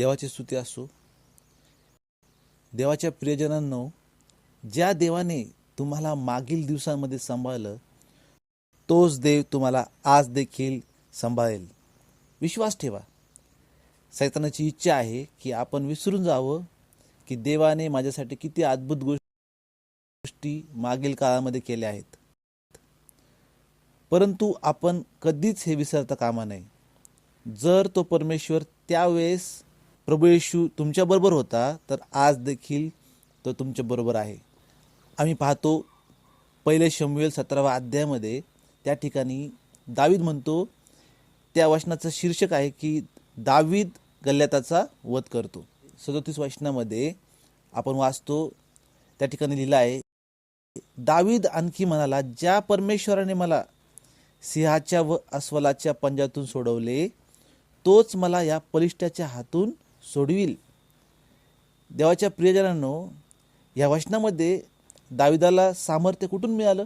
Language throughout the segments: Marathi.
देवाची स्तुती असो. देवाच्या प्रियजनांनो ज्या देवाने तुम्हाला मागील दिवसांमध्ये सांभाळलं तोच देव तुम्हाला आज देखील सांभाळेल. विश्वास ठेवा. सैतानाची इच्छा आहे की आपण विसरून जावं की देवाने माझ्यासाठी किती अद्भुत गोष्टी मागील काळामध्ये केल्या आहेत. परंतु आपण कधीच हे विसरता कामा नये. जर तो परमेश्वर त्यावेळेस प्रभू येशू तुमच्याबरोबर होता तर आज देखील तो तुमच्याबरोबर आहे. आम्ही पाहतो पहिले शमवेल सतरावा अध्यायामध्ये त्या ठिकाणी दावीद म्हणतो त्या वचनाचं शीर्षक आहे की दावीद गल्ल्याताचा वध करतो. सदोतीस वचनामध्ये आपण वाचतो त्या ठिकाणी लिहिलं आहे दावीद आणखी म्हणाला ज्या परमेश्वराने मला सिंहाच्या व अस्वलाच्या पंजातून सोडवले तोच मला या पलिष्ठाच्या हातून सोडविल. देवाच्या प्रियजनांनो या वचनामध्ये दाविदाला सामर्थ्य कुठून मिळालं?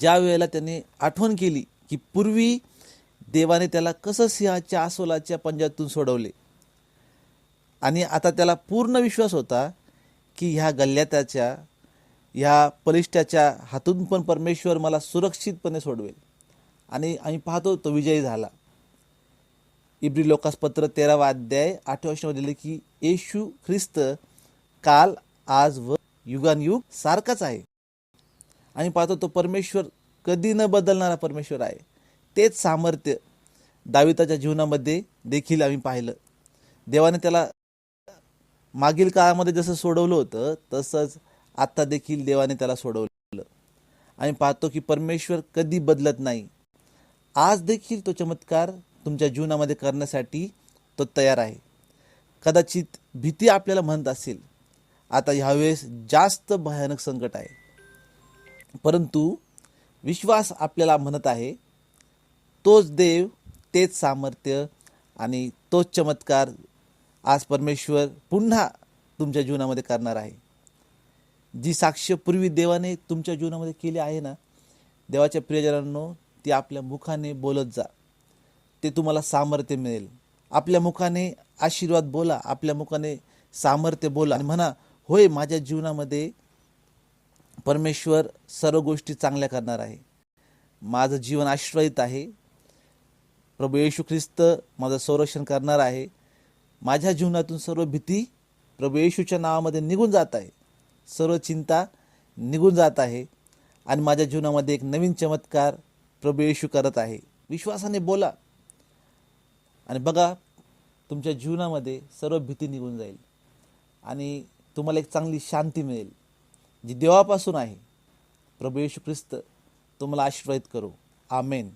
ज्या वेळेला त्याने आठवण केली की पूर्वी देवाने त्याला कसं सिंहाच्या आसोलाच्या पंजातून सोडवले. आणि आता त्याला पूर्ण विश्वास होता की ह्या गल्ल्याताच्या ह्या पलिष्ठाच्या हातून पण परमेश्वर मला सुरक्षितपणे सोडवेल. आणि आम्ही पाहतो तो विजयी झाला. इब्री लोकासपत्र तेरावा अध्याय आठव्या वर्षामध्ये की येशू ख्रिस्त काल आज व युगानयुग सारखाच आहे. आणि पाहतो तो परमेश्वर कधी न बदलणारा परमेश्वर आहे. तेच सामर्थ्य दाविताच्या जीवनामध्ये देखील आम्ही पाहिलं. देवाने त्याला मागील काळामध्ये जसं सोडवलं होतं तसंच आत्ता देखील देवाने त्याला सोडवलं. आणि पाहतो की परमेश्वर कधी बदलत नाही. आज देखील तो चमत्कार तुमच्या जीवनामध्ये करण्यासाठी तो तयार आहे. कदाचित भीती आपल्याला म्हणत असेल आता ह्यावेळेस जास्त भयानक संकट आहे. परंतु विश्वास आपल्याला म्हणत आहे तोच देव तेच सामर्थ्य आणि तोच चमत्कार आज परमेश्वर पुन्हा तुमच्या जीवनामध्ये करणार आहे. जी साक्ष पूर्वी देवाने तुमच्या जीवनामध्ये केली आहे ना देवाच्या प्रियजनांनो ती आपल्या मुखाने बोलत जा. ते तुम्हाला सामर्थ्य मिळेल. आपल्या मुखाने आशीर्वाद बोला आपल्या मुखाने सामर्थ्य बोला आणि म्हणा होय माझ्या जीवनामध्ये परमेश्वर सर्व गोष्टी चांगल्या करणार आहे. माझं जीवन आश्रयित आहे. प्रभू येशू ख्रिस्त माझं संरक्षण करणार आहे. माझ्या जीवनातून सर्व भीती प्रभू येशूच्या नावामध्ये निघून जात आहे. सर्व चिंता निघून जात आहे. आणि माझ्या जीवनामध्ये एक नवीन चमत्कार प्रभू येशू करत आहे. विश्वासाने बोला. आणि बघा तुमच्या जीवनामध्ये सर्व भीती निघून जाईल. आणि तुम्हाला एक चांगली शांती मिळेल जी देवापासून आहे. प्रभू येशू ख्रिस्त तुम्हाला आशीर्वादित करू. आमेन.